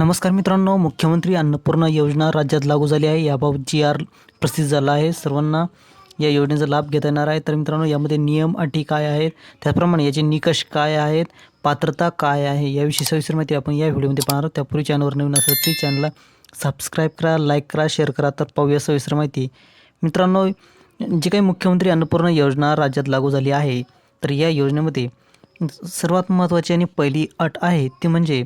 नमस्कार मित्रांनो मुख्यमंत्री अन्नपूर्णा योजना राज्यात लागू झाली आहे. याबाबत जी आर प्रसिद्ध झाला आहे. सर्वांना या योजनेचा लाभ घेता येणार आहे. तर मित्रांनो यामध्ये नियम अटी काय आहेत? त्याचप्रमाणे याचे निकष काय आहेत? पात्रता काय आहे? याविषयी सविस्तर माहिती आपण या व्हिडिओमध्ये पाहणार आहोत. त्यापूर्वी चॅनलवर नवीन असेल ती चॅनलला सबस्क्राईब करा लाईक करा शेअर करा. तर पाहूया सविस्तर माहिती. मित्रांनो जी काही मुख्यमंत्री अन्नपूर्णा योजना राज्यात लागू झाली आहे तर या योजनेमध्ये सर्वात महत्त्वाची आणि पहिली अट आहे ती म्हणजे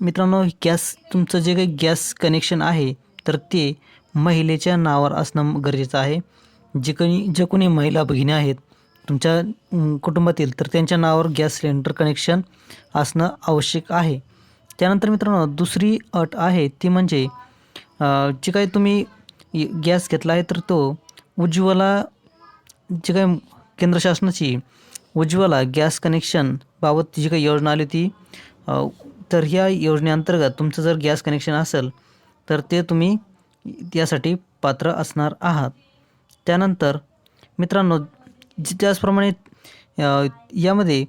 मित्रांनो गॅस तुमचं जे काही गॅस कनेक्शन आहे तर ते महिलेच्या नावावर असणं गरजेचं आहे. जे कोणी जे कोणी महिला भगिनी आहेत तुमच्या कुटुंबातील तर त्यांच्या नावावर गॅस सिलेंडर कनेक्शन असणं आवश्यक आहे. त्यानंतर मित्रांनो दुसरी अट आहे ती म्हणजे जे काही तुम्ही गॅस घेतला आहे तर तो उज्ज्वला जी काही केंद्र शासनाची उज्ज्वला गॅस कनेक्शन बाबत जी काही योजना आली होती तर ह्या योजनेअंतर्गत तुमचं जर गॅस कनेक्शन असेल तर ते तुम्ही यासाठी पात्र असणार आहात. त्यानंतर मित्रांनो त्याचप्रमाणे यामध्ये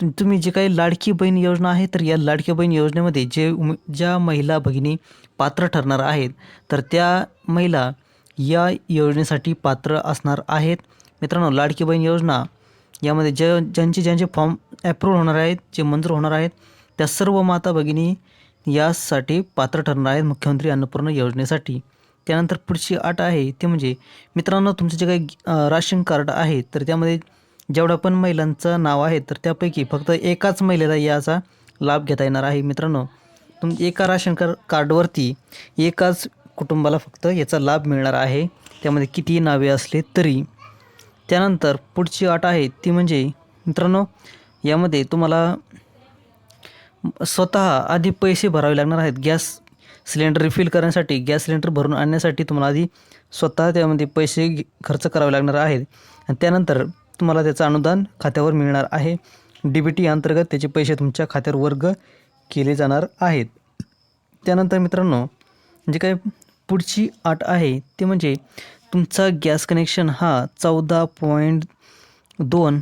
तुम तुम्ही जे काही लाडकी बहीण योजना आहे तर या लाडकी बहीण योजनेमध्ये जे उम ज्या महिला भगिनी पात्र ठरणार आहेत तर त्या महिला या योजनेसाठी पात्र असणार आहेत. मित्रांनो लाडकी बहीण योजना यामध्ये ज्या ज्यांचे ज्यांचे फॉर्म ॲप्रूव्ह होणार आहेत जे मंजूर होणार आहेत त्या सर्व माता भगिनी यासाठी पात्र ठरणार आहेत मुख्यमंत्री अन्नपूर्णा योजनेसाठी. त्यानंतर पुढची अट आहे ते म्हणजे मित्रांनो तुमचं जे काही राशन कार्ड आहे तर त्यामध्ये जेवढ्या पण महिलांचं नाव आहे तर त्यापैकी फक्त एकाच महिलेला याचा लाभ घेता येणार आहे. मित्रांनो तुम एका राशन कार कार्डवरती एकाच कुटुंबाला फक्त याचा लाभ मिळणार आहे. त्यामध्ये कितीही नावे असले तरी. त्यानंतर पुढची अट आहे ती म्हणजे मित्रांनो यामध्ये तुम्हाला स्वतः आधी पैसे भरावे लागणार आहेत. गॅस सिलेंडर रिफिल करण्यासाठी गॅस सिलेंडर भरून आणण्यासाठी तुम्हाला आधी स्वतः त्यामध्ये पैसे खर्च करावे लागणार आहेत. आणि त्यानंतर तुम्हाला त्याचं अनुदान खात्यावर मिळणार आहे. डी बी टी अंतर्गत त्याचे पैसे तुमच्या खात्यावर वर्ग केले जाणार आहेत. त्यानंतर मित्रांनो जे काही पुढची अट आहे ते म्हणजे तुमचा गॅस कनेक्शन हा चौदा पॉईंट दोन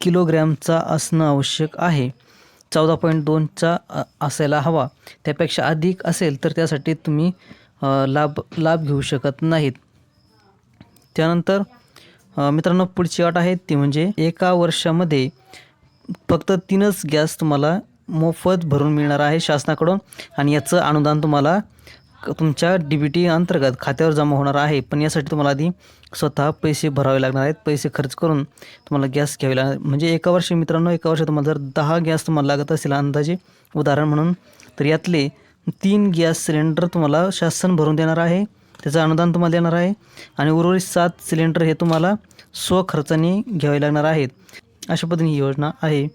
किलोग्रॅमचा असणं आवश्यक आहे. चौदा पॉईंट दोनचा असायला हवा. त्यापेक्षा अधिक असेल तर त्यासाठी तुम्ही लाभ लाभ घेऊ शकत नाहीत. त्यानंतर मित्रांनो पुढची अट आहे ती म्हणजे एका वर्षामध्ये फक्त तीनच गॅस तुम्हाला मोफत भरून मिळणार आहे शासनाकडून आणि याचं अनुदान तुम्हाला तुमच्या डी बी टी अंतर्गत खात्यावर जमा होणार आहे. पण यासाठी तुम्हाला आधी स्वतः पैसे भरावे लागणार आहेत. पैसे खर्च करून तुम्हाला गॅस घ्यावे लागणार. म्हणजे एका वर्षी मित्रांनो एका वर्षी तुम्हाला जर दहा गॅस तुम्हाला लागत असेल अंदाजे उदाहरण म्हणून तर यातले तीन गॅस सिलेंडर तुम्हाला शासन भरून देणार आहे. त्याचं अनुदान तुम्हाला देणार आहे. आणि उर्वरित सात सिलेंडर हे तुम्हाला स्वखर्चाने घ्यावे लागणार आहेत. अशा पद्धतीने ही योजना आहे.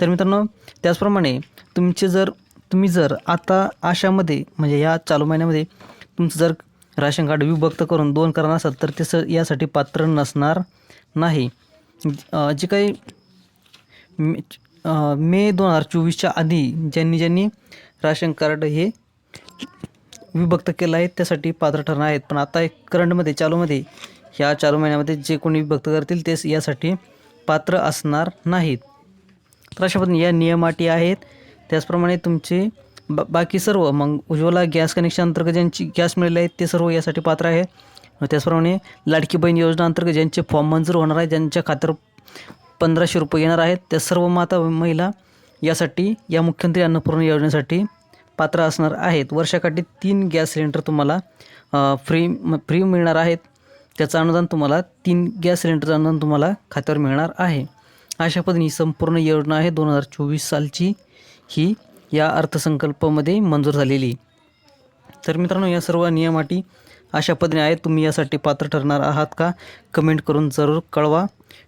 तर मित्रांनो त्याचप्रमाणे तुमचे जर तुम्ही जर आता आशामध्ये म्हणजे या चालू महिन्यामध्ये तुमचं जर राशन कार्ड विभक्त करून दोन करणार असाल तर ते स यासाठी पात्र नसणार नाही. जे काही मे मे दोन हजार चोवीसच्या आधी ज्यांनी ज्यांनी राशन कार्ड हे विभक्त केलं आहे त्यासाठी पात्र ठरणार आहेत. पण आता एक करंटमध्ये चालूमध्ये ह्या चालू महिन्यामध्ये जे कोणी विभक्त करतील तेच यासाठी पात्र असणार नाहीत. तर अशा पद्धतीने या नियम अटी आहेत. त्याचप्रमाणे तुमचे बा बाकी सर्व मग उज्ज्वला गॅस कनेक्शन अंतर्गत ज्यांची गॅस मिळाले आहेत ते सर्व यासाठी पात्र आहे. त्याचप्रमाणे लाडकी बहीण योजना अंतर्गत ज्यांचे फॉर्म मंजूर होणार आहे ज्यांच्या खात्यावर पंधराशे रुपये येणार आहेत त्या सर्व माता महिला यासाठी या मुख्यमंत्री अन्नपूर्णा योजनेसाठी पात्र असणार आहेत. वर्षाकाठी तीन गॅस सिलेंडर तुम्हाला फ्री फ्री मिळणार आहेत. त्याचं अनुदान तुम्हाला तीन गॅस सिलेंडरचं अनुदान तुम्हाला खात्यावर मिळणार आहे. अशा पद्धतीने ही संपूर्ण योजना आहे दोन हजार चोवीस सालची. ही या अर्थसंकल्पामध्ये मंजूर झालेली. तर मित्रांनो या सर्व नियमाटी अशा पद्धतीने आहेत. तुम्ही यासाठी पात्र ठरणार आहात का? कमेंट करून जरूर कळवा.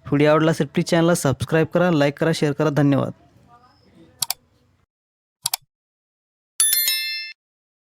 व्हिडिओ आवडला असेल प्लीज चॅनलला सबस्क्राईब करा लाईक करा शेअर करा. धन्यवाद.